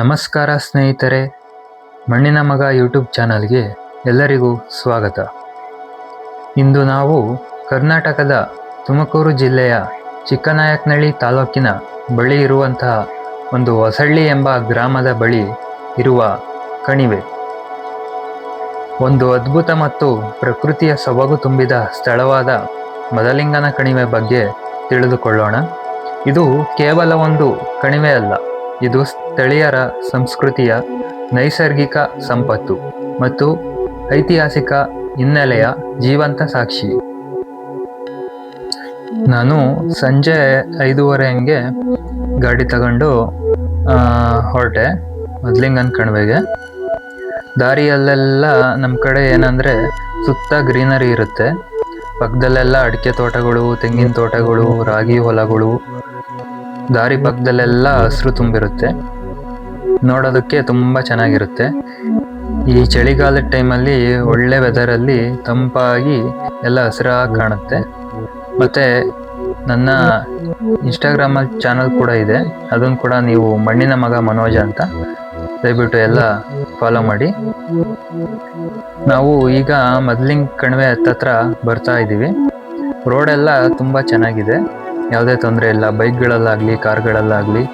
ನಮಸ್ಕಾರ ಸ್ನೇಹಿತರೆ, ಮಣ್ಣಿನ ಮಗ ಯೂಟ್ಯೂಬ್ ಚಾನಲ್ಗೆ ಎಲ್ಲರಿಗೂ ಸ್ವಾಗತ. ಇಂದು ನಾವು ಕರ್ನಾಟಕದ ತುಮಕೂರು ಜಿಲ್ಲೆಯ ಚಿಕ್ಕನಾಯಕನಹಳ್ಳಿ ತಾಲೂಕಿನ ಬಳಿ ಇರುವಂತಹ ಒಂದು ಹೊಸಳ್ಳಿ ಎಂಬ ಗ್ರಾಮದ ಬಳಿ ಇರುವ ಕಣಿವೆ. ಒಂದು ಅದ್ಭುತ ಮತ್ತು ಪ್ರಕೃತಿಯ ಸೊಬಗು ತುಂಬಿದ ಸ್ಥಳವಾದ ಮದಲಿಂಗನ ಕಣಿವೆ ಬಗ್ಗೆ ತಿಳಿದುಕೊಳ್ಳೋಣ. ಇದು ಕೇವಲ ಒಂದು ಕಣಿವೆ ಅಲ್ಲ ಇದು ಸ್ಥಳೀಯರ ಸಂಸ್ಕೃತಿಯ ನೈಸರ್ಗಿಕ ಸಂಪತ್ತು ಮತ್ತು ಐತಿಹಾಸಿಕ ಹಿನ್ನೆಲೆಯ ಜೀವಂತ ಸಾಕ್ಷಿ. ನಾನು ಸಂಜೆ ಐದೂವರೆ ಹಂಗೆ ಗಾಡಿ ತಗೊಂಡು ಹೊರಟೆ. ಮೊದ್ಲಿಂಗನ್ ಕಣಿವೆಗೆ ದಾರಿಯಲ್ಲೆಲ್ಲ ನಮ್ಮ ಕಡೆ ಏನಂದರೆ ಸುತ್ತ ಗ್ರೀನರಿ ಇರುತ್ತೆ. ಪಕ್ಕದಲ್ಲೆಲ್ಲ ಅಡಿಕೆ ತೋಟಗಳು, ತೆಂಗಿನ ತೋಟಗಳು, ರಾಗಿ ಹೊಲಗಳು. ದಾರಿ ಪಕ್ಕದಲ್ಲೆಲ್ಲ ಹಸಿರು ತುಂಬಿರುತ್ತೆ. ನೋಡೋದಕ್ಕೆ ತುಂಬ ಚೆನ್ನಾಗಿರುತ್ತೆ. ಈ ಚಳಿಗಾಲದ ಟೈಮಲ್ಲಿ ಒಳ್ಳೆ ವೆದರಲ್ಲಿ ತಂಪಾಗಿ ಎಲ್ಲ ಹಸಿರಾಗಿ ಕಾಣುತ್ತೆ. ಮತ್ತು ನನ್ನ ಇನ್ಸ್ಟಾಗ್ರಾಮಲ್ಲಿ ಚಾನಲ್ ಕೂಡ ಇದೆ. ಅದನ್ನು ಕೂಡ ನೀವು ಮಣ್ಣಿನ ಮಗ ಮನೋಜ ಅಂತ ದಯವಿಟ್ಟು ಎಲ್ಲ ಫಾಲೋ ಮಾಡಿ. ನಾವು ಈಗ ಮೊದ್ಲಿಂಗ್ ಕಣಿವೆ ಹತ್ತತ್ರ ಬರ್ತಾ ಇದ್ದೀವಿ ರೋಡೆಲ್ಲ ತುಂಬ ಚೆನ್ನಾಗಿದೆ. ಯಾವುದೇ ತೊಂದರೆ ಇಲ್ಲ. ಬೈಕ್ಗಳಲ್ಲಾಗಲಿ, ಕಾರ್ಗಳಲ್ಲಾಗಲಿ,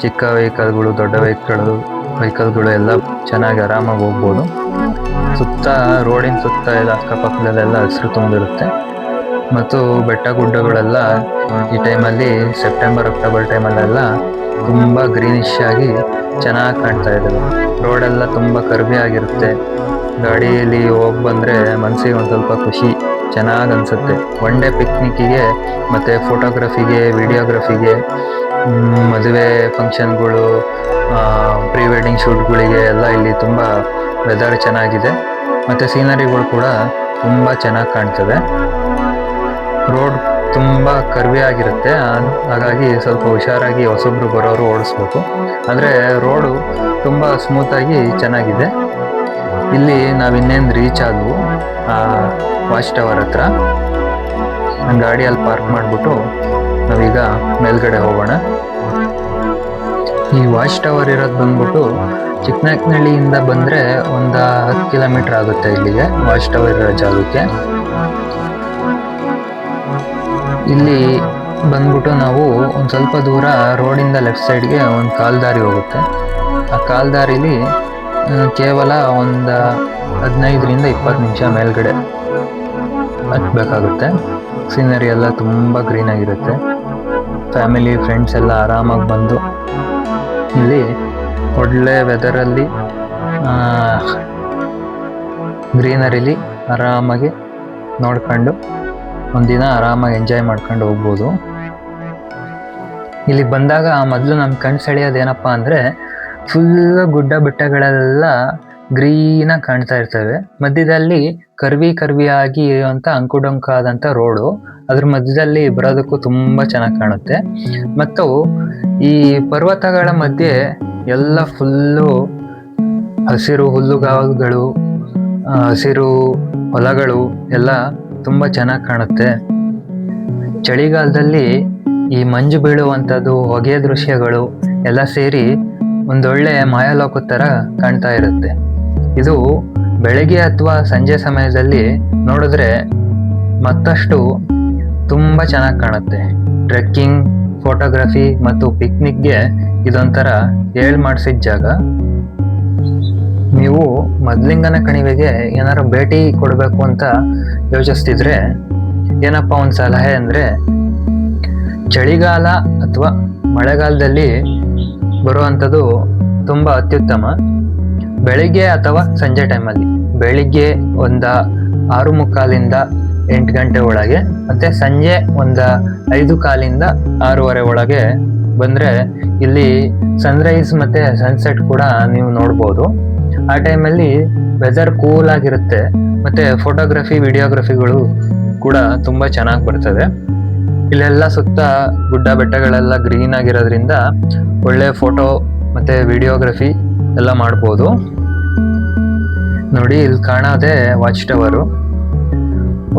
ಚಿಕ್ಕ ವೆಹಿಕಲ್ಗಳು, ದೊಡ್ಡ ವೆಹಿಕಲ್ಗಳು ವೆಹಿಕಲ್ಗಳು ಎಲ್ಲ ಚೆನ್ನಾಗಿ ಆರಾಮಾಗಿ ಹೋಗ್ಬೋದು. ಸುತ್ತ, ರೋಡಿನ ಸುತ್ತ ಎಲ್ಲ ಅಕ್ಕಪಕ್ಕದಲ್ಲೆಲ್ಲ ಹಸಿರು ತುಂಬಿರುತ್ತೆ. ಮತ್ತು ಬೆಟ್ಟ ಗುಡ್ಡಗಳೆಲ್ಲ ಈ ಟೈಮಲ್ಲಿ ಸೆಪ್ಟೆಂಬರ್, ಅಕ್ಟೋಬರ್ ಟೈಮಲ್ಲೆಲ್ಲ ತುಂಬ ಗ್ರೀನಿಶ್ ಆಗಿ ಚೆನ್ನಾಗಿ ಕಾಣ್ತಾ ಇದ್ದಾವೆ ರೋಡೆಲ್ಲ ತುಂಬ ಕರ್ವಿ ಆಗಿರುತ್ತೆ. ಗಾಡಿಯಲ್ಲಿ ಹೋಗಿ ಬಂದರೆ ಮನಸ್ಸಿಗೆ ಒಂದು ಸ್ವಲ್ಪ ಖುಷಿ. ಚೆನ್ನಾಗಿ ಅನ್ಸುತ್ತೆ ಒನ್ ಡೇ ಪಿಕ್ನಿಕ್ಕಿಗೆ ಮತ್ತು ಫೋಟೋಗ್ರಫಿಗೆ ವಿಡಿಯೋಗ್ರಫಿಗೆ ಮದುವೆ ಫಂಕ್ಷನ್ಗಳು ಪ್ರೀ ವೆಡ್ಡಿಂಗ್ ಶೂಟ್ಗಳಿಗೆ ಎಲ್ಲ ಇಲ್ಲಿ ತುಂಬ ವೆದರ್ ಚೆನ್ನಾಗಿದೆ. ಮತ್ತು ಸೀನರಿಗಳು ಕೂಡ ತುಂಬ ಚೆನ್ನಾಗಿ ಕಾಣ್ತದೆ. ರೋಡ್ ತುಂಬ ಕರ್ವಿ ಆಗಿರುತ್ತೆ. ಹಾಗಾಗಿ ಸ್ವಲ್ಪ ಹುಷಾರಾಗಿ ಹೊಸೊಬ್ರು ಬರೋರು ಓಡಿಸ್ಬೇಕು. ಆದರೆ ರೋಡು ತುಂಬ ಸ್ಮೂತಾಗಿ ಚೆನ್ನಾಗಿದೆ. ಇಲ್ಲಿ ನಾವು ಇನ್ನೇನು ರೀಚ್ ಆದವು ವಾಚ್ ಟವರ್ ಹತ್ರ. ನನ್ನ ಗಾಡಿಯಲ್ಲಿ ಪಾರ್ಕ್ ಮಾಡಿಬಿಟ್ಟು ನಾವೀಗ ಮೇಲ್ಗಡೆ ಹೋಗೋಣ. ಈ ವಾಚ್ ಟವರ್ ಇರೋದು ಬಂದ್ಬಿಟ್ಟು ಚಿಕ್ಕನಾಯಕನಹಳ್ಳಿಯಿಂದ ಬಂದರೆ ಒಂದು ಹತ್ತು ಕಿಲೋಮೀಟ್ರ್ ಆಗುತ್ತೆ ಇಲ್ಲಿಗೆ, ವಾಚ್ ಟವರ್ ಇರೋ ಜಾಗಕ್ಕೆ. ಇಲ್ಲಿ ಬಂದ್ಬಿಟ್ಟು ನಾವು ಒಂದು ಸ್ವಲ್ಪ ದೂರ ರೋಡಿಂದ ಲೆಫ್ಟ್ ಸೈಡ್ಗೆ ಒಂದು ಕಾಲ್ದಾರಿ ಹೋಗುತ್ತೆ. ಆ ಕಾಲ್ದಾರಿಲಿ ಕೇವಲ ಒಂದು ಹದಿನೈದರಿಂದ ಇಪ್ಪತ್ತು ನಿಮಿಷ ಮೇಲ್ಗಡೆ ಹತ್ಬೇಕಾಗುತ್ತೆ ಸೀನರಿ ಎಲ್ಲ ತುಂಬ ಗ್ರೀನಾಗಿರುತ್ತೆ ಫ್ಯಾಮಿಲಿ ಫ್ರೆಂಡ್ಸ್ ಎಲ್ಲ ಆರಾಮಾಗಿ ಬಂದು ಇಲ್ಲಿ ಒಳ್ಳೆ ವೆದರಲ್ಲಿ ಗ್ರೀನರಿಲಿ ಆರಾಮಾಗಿ ನೋಡ್ಕೊಂಡು ಒಂದಿನ ಆರಾಮಾಗಿ ಎಂಜಾಯ್ ಮಾಡ್ಕೊಂಡು ಹೋಗ್ಬೋದು. ಇಲ್ಲಿಗೆ ಬಂದಾಗ ಮೊದಲು ನಮ್ಮ ಕಣ್ಣು ಸೆಳೆಯೋದು ಏನಪ್ಪ ಅಂದರೆ ಫುಲ್ ಗುಡ್ಡ ಬೆಟ್ಟಗಳೆಲ್ಲ ಗ್ರೀನ್ ಆಗಿ ಕಾಣ್ತಾ ಇರ್ತವೆ. ಮಧ್ಯದಲ್ಲಿ ಕರ್ವಿ ಕರ್ವಿ ಕರ್ವಿಯಾಗಿ ಇರುವಂತ ಅಂಕುಡೊಂಕಾದಂಥ ರೋಡು ಅದ್ರ ಮಧ್ಯದಲ್ಲಿ ಬರೋದಕ್ಕೂ ತುಂಬಾ ಚೆನ್ನಾಗಿ ಕಾಣುತ್ತೆ. ಮತ್ತು ಈ ಪರ್ವತಗಳ ಮಧ್ಯೆ ಎಲ್ಲ ಫುಲ್ಲು ಹಸಿರು ಹುಲ್ಲುಗಾವಲುಗಳು ಹಸಿರು ಹೊಲಗಳು ಎಲ್ಲ ತುಂಬ ಚೆನ್ನಾಗಿ ಕಾಣುತ್ತೆ. ಚಳಿಗಾಲದಲ್ಲಿ ಈ ಮಂಜು ಬೀಳುವಂಥದ್ದು ಹೊಗೆ ದೃಶ್ಯಗಳು ಎಲ್ಲ ಸೇರಿ ಒಂದೊಳ್ಳೆ ಮಾಯಾಲೋಕ ತರ ಕಾಣ್ತಾ ಇರುತ್ತೆ. ಇದು ಬೆಳಗ್ಗೆ ಅಥವಾ ಸಂಜೆ ಸಮಯದಲ್ಲಿ ನೋಡಿದ್ರೆ ಮತ್ತಷ್ಟು ತುಂಬ ಚೆನ್ನಾಗಿ ಕಾಣುತ್ತೆ. ಟ್ರೆಕ್ಕಿಂಗ್, ಫೋಟೋಗ್ರಫಿ ಮತ್ತು ಪಿಕ್ನಿಕ್ಗೆ ಇದೊಂಥರ ಹೇಳ್ ಮಾಡಿಸಿದ ಜಾಗ. ನೀವು ಮದ್ಲಿಂಗನ ಕಣಿವೆಗೆ ಏನಾರು ಭೇಟಿ ಕೊಡಬೇಕು ಅಂತ ಯೋಚಿಸ್ತಿದ್ರೆ ಏನಪ್ಪ ಒಂದು ಸಲಹೆ ಅಂದರೆ, ಚಳಿಗಾಲ ಅಥವಾ ಮಳೆಗಾಲದಲ್ಲಿ ಬರುವಂಥದ್ದು ತುಂಬ ಅತ್ಯುತ್ತಮ. ಬೆಳಿಗ್ಗೆ ಅಥವಾ ಸಂಜೆ ಟೈಮಲ್ಲಿ. ಬೆಳಿಗ್ಗೆ ಒಂದು ಆರು ಮುಕ್ಕಾಲಿಂದ ಎಂಟು ಗಂಟೆ ಒಳಗೆ ಮತ್ತು ಸಂಜೆ ಒಂದು ಐದು ಕಾಲಿಂದ ಆರೂವರೆ ಒಳಗೆ ಬಂದರೆ ಇಲ್ಲಿ ಸನ್ರೈಸ್ ಮತ್ತು ಸನ್ಸೆಟ್ ಕೂಡ ನೀವು ನೋಡ್ಬೋದು. ಆ ಟೈಮಲ್ಲಿ ವೆದರ್ ಕೂಲ್ ಆಗಿರುತ್ತೆ. ಮತ್ತು ಫೋಟೋಗ್ರಫಿ ವಿಡಿಯೋಗ್ರಫಿಗಳು ಕೂಡ ತುಂಬ ಚೆನ್ನಾಗಿ ಬರ್ತದೆ. ಇಲ್ಲೆಲ್ಲ ಸುತ್ತ ಗುಡ್ಡ ಬೆಟ್ಟಗಳೆಲ್ಲ ಗ್ರೀನ್ ಆಗಿರೋದ್ರಿಂದ ಒಳ್ಳೆ ಫೋಟೋ ಮತ್ತೆ ವಿಡಿಯೋಗ್ರಫಿ ಎಲ್ಲ ಮಾಡ್ಬೋದು. ನೋಡಿ, ಇಲ್ಲಿ ಕಾಣೋದೆ ವಾಚ್ ಟವರು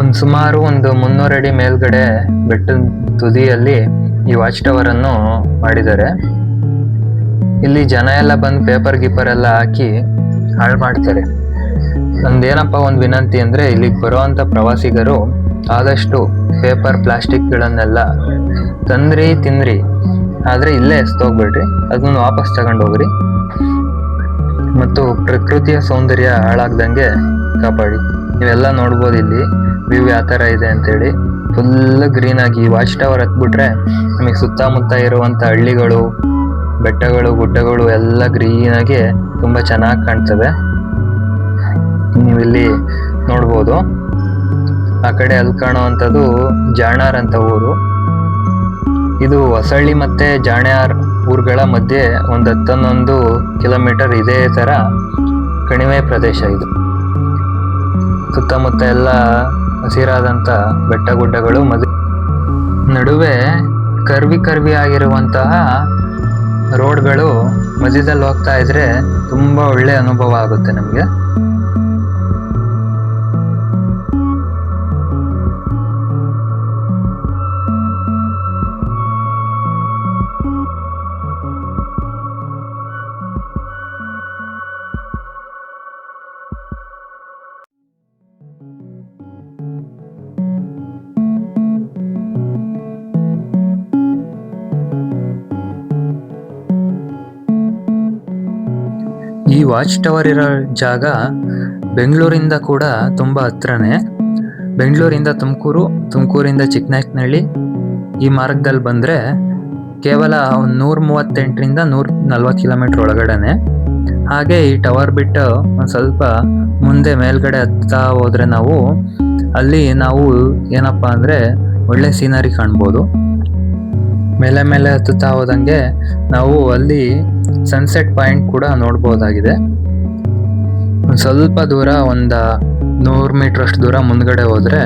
ಒಂದು ಸುಮಾರು ಒಂದು ಮುನ್ನೂರು ಅಡಿ ಮೇಲ್ಗಡೆ ಬೆಟ್ಟದ ತುದಿಯಲ್ಲಿ ಈ ವಾಚ್ ಟವರ್ ಅನ್ನು ಮಾಡಿದ್ದಾರೆ. ಇಲ್ಲಿ ಜನ ಎಲ್ಲ ಬಂದು ಪೇಪರ್ ಗೀಪರ್ ಎಲ್ಲ ಹಾಕಿ ಹಾಳು ಮಾಡ್ತಾರೆ. ನಂದೇನಪ್ಪ ಒಂದು ವಿನಂತಿ ಅಂದರೆ ಇಲ್ಲಿಗೆ ಬರುವಂಥ ಪ್ರವಾಸಿಗರು ಆದಷ್ಟು ಪೇಪರ್ ಪ್ಲಾಸ್ಟಿಕ್ಗಳನ್ನೆಲ್ಲ ತಂದ್ರಿ, ತಿಂದ್ರಿ. ಆದರೆ ಇಲ್ಲೇ ಎಸ್ತೋಗ್ಬಿಡ್ರಿ ಅದನ್ನ ವಾಪಸ್ ತಗೊಂಡೋಗ್ರಿ. ಮತ್ತು ಪ್ರಕೃತಿಯ ಸೌಂದರ್ಯ ಹಾಳಾಗ್ದಂಗೆ ಕಾಪಾಡಿ. ನೀವೆಲ್ಲ ನೋಡ್ಬೋದು ಇಲ್ಲಿ. ವ್ಯೂ ಯಾವ ಥರ ಇದೆ ಅಂತೇಳಿ. ಫುಲ್ ಗ್ರೀನ್ ಆಗಿ ವಾಚ್ ಟವರ್ ಹತ್ಬಿಟ್ರೆ ನಮಗೆ ಸುತ್ತಮುತ್ತ ಇರುವಂಥ ಹಳ್ಳಿಗಳು, ಬೆಟ್ಟಗಳು, ಗುಡ್ಡಗಳು ಎಲ್ಲ ಗ್ರೀನ್ ಆಗಿ ತುಂಬಾ ಚೆನ್ನಾಗಿ ಕಾಣ್ತವೆ ನೀವಿಲ್ಲಿ ನೋಡ್ಬೋದು. ಆ ಕಡೆ ಅಲ್ಲಿ ಕಾಣುವಂಥದ್ದು ಜಾಣಾರ್ ಅಂತ ಊರು. ಇದು ಹೊಸಳ್ಳಿ ಮತ್ತೆ ಜಾಣ್ಯಾರ್ ಊರುಗಳ ಮಧ್ಯೆ ಒಂದು ಹತ್ತನ್ನೊಂದು ಕಿಲೋಮೀಟರ್ ಇದೇ ತರ ಕಣಿವೆ ಪ್ರದೇಶ ಇದು. ಸುತ್ತಮುತ್ತ ಎಲ್ಲ ಹಸಿರಾದಂತ ಬೆಟ್ಟ ಗುಡ್ಡಗಳು ಮದ್, ನಡುವೆ ಕರ್ವಿ ಕರ್ವಿ ಆಗಿರುವಂತಹ ರೋಡ್ಗಳು ಮಧ್ಯದಲ್ಲಿ ಹೋಗ್ತಾ ಇದ್ರೆ ತುಂಬಾ ಒಳ್ಳೆ ಅನುಭವ ಆಗುತ್ತೆ ನಮಗೆ. ವಾಚ್ ಟವರ್ ಇರೋ ಜಾಗ ಬೆಂಗಳೂರಿಂದ ಕೂಡ ತುಂಬ ಹತ್ರನೇ. ಬೆಂಗಳೂರಿಂದ ತುಮಕೂರು, ತುಮಕೂರಿಂದ ಚಿಕ್ಕನಾಯಕನಹಳ್ಳಿ ಈ ಮಾರ್ಗದಲ್ಲಿ ಬಂದರೆ ಕೇವಲ ಒಂದು ನೂರ ಮೂವತ್ತೆಂಟರಿಂದ ನೂರ ನಲ್ವತ್ತು ಕಿಲೋಮೀಟ್ರ್ ಒಳಗಡೆ ಹಾಗೆ ಈ ಟವರ್ ಬಿಟ್ಟು ಒಂದು ಸ್ವಲ್ಪ ಮುಂದೆ ಮೇಲ್ಗಡೆ ಹತ್ತಾ ಹೋದರೆ ನಾವು ಅಲ್ಲಿ ನಾವು ಏನಪ್ಪ ಅಂದರೆ ಒಳ್ಳೆ ಸೀನರಿ ಕಾಣ್ಬೋದು. ಮೇಲೆ ಮೇಲೆ ಹತ್ತುತ್ತಾ ಹೋದಂಗೆ ನಾವು ಅಲ್ಲಿ ಸನ್ಸೆಟ್ ಪಾಯಿಂಟ್ ಕೂಡ ನೋಡ್ಬೋದಾಗಿದೆ. ಸ್ವಲ್ಪ ದೂರ, ಒಂದು ನೂರು ಮೀಟ್ರಷ್ಟು ದೂರ ಮುಂದ್ಗಡೆ ಹೋದ್ರೆ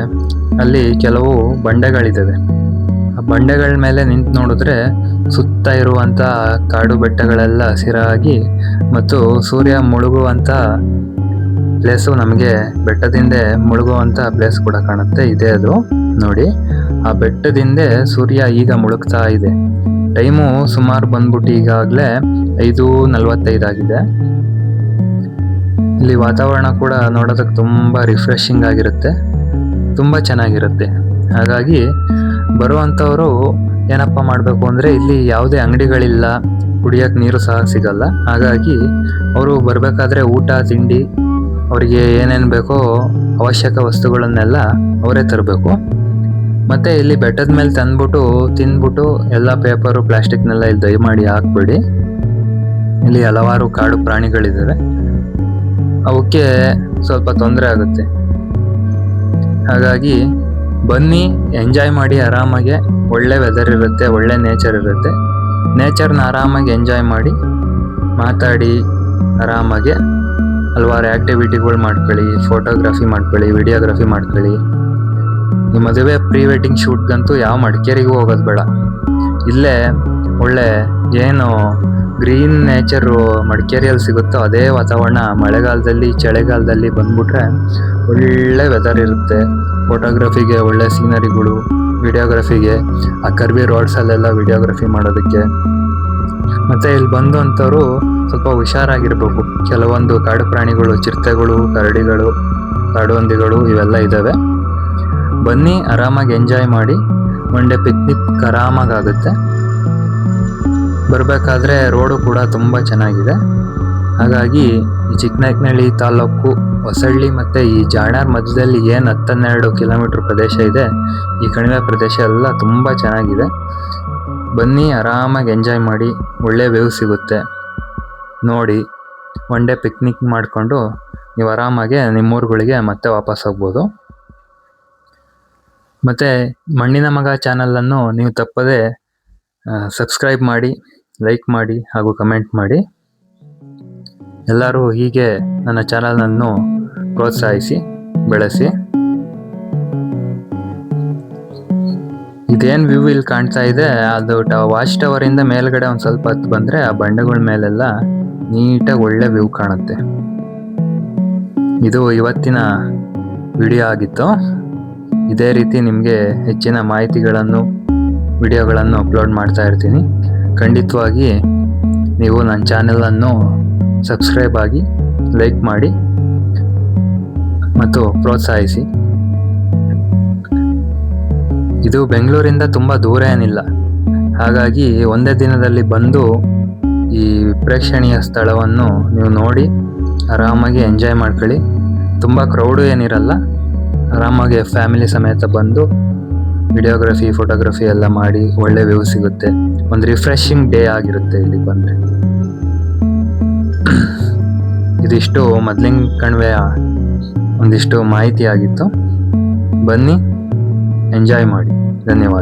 ಅಲ್ಲಿ ಕೆಲವು ಬಂಡೆಗಳಿದ್ದಾವೆ ಆ ಬಂಡೆಗಳ ಮೇಲೆ ನಿಂತು ನೋಡಿದ್ರೆ ಸುತ್ತ ಇರುವಂತ ಕಾಡು ಬೆಟ್ಟಗಳೆಲ್ಲ ಹಸಿರಾಗಿ ಮತ್ತು ಸೂರ್ಯ ಮುಳುಗುವಂತ ಪ್ಲೇಸು ನಮಗೆ ಬೆಟ್ಟದಿಂದ ಮುಳುಗುವಂತ ಪ್ಲೇಸ್ ಕೂಡ ಕಾಣುತ್ತೆ. ಇದೆ ಅದು. ನೋಡಿ, ಆ ಬೆಟ್ಟದಿಂದ ಸೂರ್ಯ ಈಗ ಮುಳುಗ್ತಾ ಇದೆ. ಟೈಮು ಸುಮಾರು ಬಂದ್ಬಿಟ್ಟು ಈಗಾಗಲೇ ಐದು ನಲವತ್ತೈದಾಗಿದೆ ಇಲ್ಲಿ ವಾತಾವರಣ ಕೂಡ ನೋಡೋದಕ್ಕೆ ತುಂಬ ರಿಫ್ರೆಶಿಂಗ್ ಆಗಿರುತ್ತೆ. ತುಂಬ ಚೆನ್ನಾಗಿರುತ್ತೆ. ಹಾಗಾಗಿ ಬರುವಂಥವರು ಏನಪ್ಪ ಮಾಡಬೇಕು ಅಂದರೆ ಇಲ್ಲಿ ಯಾವುದೇ ಅಂಗಡಿಗಳಿಲ್ಲ ಕುಡಿಯೋಕ್ಕೆ ನೀರು ಸಹ ಸಿಗಲ್ಲ. ಹಾಗಾಗಿ ಅವರು ಬರಬೇಕಾದ್ರೆ ಊಟ, ತಿಂಡಿ, ಅವರಿಗೆ ಏನೇನು ಬೇಕೋ ಅವಶ್ಯಕ ವಸ್ತುಗಳನ್ನೆಲ್ಲ ಅವರೇ ತರಬೇಕು. ಮತ್ತೆ ಇಲ್ಲಿ ಬೆಟ್ಟದ ಮೇಲೆ ತಂದ್ಬಿಟ್ಟು, ತಿಂದ್ಬಿಟ್ಟು ಎಲ್ಲ ಪೇಪರು ಪ್ಲಾಸ್ಟಿಕ್ನೆಲ್ಲ ಇಲ್ಲಿ ದಯಮಾಡಿ ಹಾಕ್ಬೇಡಿ. ಇಲ್ಲಿ ಹಲವಾರು ಕಾಡು ಪ್ರಾಣಿಗಳಿದ್ದಾವೆ ಅವಕ್ಕೆ ಸ್ವಲ್ಪ ತೊಂದರೆ ಆಗುತ್ತೆ. ಹಾಗಾಗಿ ಬನ್ನಿ ಎಂಜಾಯ್ ಮಾಡಿ ಆರಾಮಾಗಿ. ಒಳ್ಳೆ ವೆದರ್ ಇರುತ್ತೆ, ಒಳ್ಳೆ ನೇಚರ್ ಇರುತ್ತೆ. ನೇಚರ್ನ ಆರಾಮಾಗಿ ಎಂಜಾಯ್ ಮಾಡಿ, ಮಾತಾಡಿ ಆರಾಮಾಗಿ. ಹಲವಾರು ಆ್ಯಕ್ಟಿವಿಟಿಗಳು ಮಾಡ್ಕೊಳ್ಳಿ ಫೋಟೋಗ್ರಫಿ ಮಾಡ್ಕೊಳ್ಳಿ ವಿಡಿಯೋಗ್ರಫಿ ಮಾಡ್ಕೊಳ್ಳಿ. ಈ ಮದುವೆ ಪ್ರೀ ವೆಡ್ಡಿಂಗ್ ಶೂಟ್ಗಂತೂ ಯಾವ ಮಡಿಕೇರಿಗೂ ಹೋಗೋದು ಬೇಡ. ಇಲ್ಲೇ ಒಳ್ಳೆ ಏನು ಗ್ರೀನ್ ನೇಚರು ಮಡಿಕೇರಿಯಲ್ಲಿ ಸಿಗುತ್ತೋ ಅದೇ ವಾತಾವರಣ ಮಳೆಗಾಲದಲ್ಲಿ, ಚಳಿಗಾಲದಲ್ಲಿ ಬಂದ್ಬಿಟ್ರೆ ಒಳ್ಳೆ ವೆದರ್ ಇರುತ್ತೆ. ಫೋಟೋಗ್ರಫಿಗೆ ಒಳ್ಳೆ ಸೀನರಿಗಳು ವಿಡಿಯೋಗ್ರಫಿಗೆ ಆ ಕರ್ವಿ ರೋಡ್ಸಲ್ಲೆಲ್ಲ ವಿಡಿಯೋಗ್ರಫಿ ಮಾಡೋದಕ್ಕೆ. ಮತ್ತು ಇಲ್ಲಿ ಬಂದು ಅಂಥವ್ರು ಸ್ವಲ್ಪ ಹುಷಾರಾಗಿರ್ಬೇಕು. ಕೆಲವೊಂದು ಕಾಡು ಪ್ರಾಣಿಗಳು, ಚಿರತೆಗಳು, ಕರಡಿಗಳು, ಕಾಡು ಹಂದಿಗಳು ಇವೆಲ್ಲ ಇದ್ದಾವೆ ಬನ್ನಿ, ಆರಾಮಾಗಿ ಎಂಜಾಯ್ ಮಾಡಿ. ಒನ್ ಡೇ ಪಿಕ್ನಿಕ್ ಆರಾಮಾಗುತ್ತೆ ಬರಬೇಕಾದ್ರೆ ರೋಡು ಕೂಡ ತುಂಬ ಚೆನ್ನಾಗಿದೆ. ಹಾಗಾಗಿ ಈ ಚಿಕ್ಕನಾಯಕನಹಳ್ಳಿ ತಾಲೂಕು, ಹೊಸಳ್ಳಿ ಮತ್ತು ಈ ಜಾಣಾರ್ ಮಧ್ಯದಲ್ಲಿ ಏನು ಹತ್ತನ್ನೆರಡು ಕಿಲೋಮೀಟ್ರ್ ಪ್ರದೇಶ ಇದೆ, ಈ ಕಣಿವೆ ಪ್ರದೇಶ ಎಲ್ಲ ತುಂಬ ಚೆನ್ನಾಗಿದೆ. ಬನ್ನಿ, ಆರಾಮಾಗಿ ಎಂಜಾಯ್ ಮಾಡಿ. ಒಳ್ಳೆ ವ್ಯೂ ಸಿಗುತ್ತೆ. ನೋಡಿ ಒನ್ ಡೇ ಪಿಕ್ನಿಕ್ ಮಾಡಿಕೊಂಡು ನೀವು ಆರಾಮಾಗೆ ನಿಮ್ಮೂರುಗಳಿಗೆ ಮತ್ತೆ ವಾಪಸ್ ಹೋಗ್ಬೋದು. ಮತ್ತು ಮಣ್ಣಿನ ಮಗ ಚಾನಲನ್ನು ನೀವು ತಪ್ಪದೆ ಸಬ್ಸ್ಕ್ರೈಬ್ ಮಾಡಿ ಲೈಕ್ ಮಾಡಿ ಹಾಗೂ ಕಮೆಂಟ್ ಮಾಡಿ. ಎಲ್ಲರೂ ಹೀಗೆ ನನ್ನ ಚಾನಲನ್ನು ಪ್ರೋತ್ಸಾಹಿಸಿ, ಬೆಳೆಸಿ. ಇದೇನು ವ್ಯೂ ಇಲ್ಲಿ ಕಾಣ್ತಾ ಇದೆ ಅದು ಟ ವಾಚ್ ಟವರಿಂದ ಮೇಲ್ಗಡೆ ಒಂದು ಸ್ವಲ್ಪ ಹತ್ತು ಬಂದ್ರೆ ಆ ಬಂಡೆಗಳ ಮೇಲೆಲ್ಲ ನೀಟಾಗಿ ಒಳ್ಳೆ ವ್ಯೂ ಕಾಣುತ್ತೆ. ಇದು ಇವತ್ತಿನ ವಿಡಿಯೋ ಆಗಿತ್ತು. ಇದೇ ರೀತಿ ನಿಮಗೆ ಹೆಚ್ಚಿನ ಮಾಹಿತಿಗಳನ್ನು, ವಿಡಿಯೋಗಳನ್ನು ಅಪ್ಲೋಡ್ ಮಾಡ್ತಾ ಇರ್ತೀನಿ. ಖಂಡಿತವಾಗಿ ನೀವು ನನ್ನ ಚಾನೆಲನ್ನು ಸಬ್ಸ್ಕ್ರೈಬ್ ಆಗಿ, ಲೈಕ್ ಮಾಡಿ ಮತ್ತು ಪ್ರೋತ್ಸಾಹಿಸಿ. ಇದು ಬೆಂಗಳೂರಿಂದ ತುಂಬ ದೂರ ಏನಿಲ್ಲ. ಹಾಗಾಗಿ ಒಂದೇ ದಿನದಲ್ಲಿ ಬಂದು ಈ ಪ್ರೇಕ್ಷಣೀಯ ಸ್ಥಳವನ್ನು ನೀವು ನೋಡಿ, ಆರಾಮಾಗಿ ಎಂಜಾಯ್ ಮಾಡ್ಕೊಳ್ಳಿ. ತುಂಬ ಕ್ರೌಡು ಏನಿರಲ್ಲ. ಆರಾಮಾಗಿ ಫ್ಯಾಮಿಲಿ ಸಮೇತ ಬಂದು ವಿಡಿಯೋಗ್ರಫಿ ಫೋಟೋಗ್ರಫಿ ಎಲ್ಲ ಮಾಡಿ ಒಳ್ಳೆ ವ್ಯೂ ಸಿಗುತ್ತೆ. ಒಂದು ರಿಫ್ರೆಶಿಂಗ್ ಡೇ ಆಗಿರುತ್ತೆ ಇಲ್ಲಿ ಬಂದರೆ. ಇದಿಷ್ಟು ಮೊದಲಿನ ಕಣಿವೆಯ ಒಂದಿಷ್ಟು ಮಾಹಿತಿ ಆಗಿತ್ತು. ಬನ್ನಿ ಎಂಜಾಯ್ ಮಾಡಿ. ಧನ್ಯವಾದ.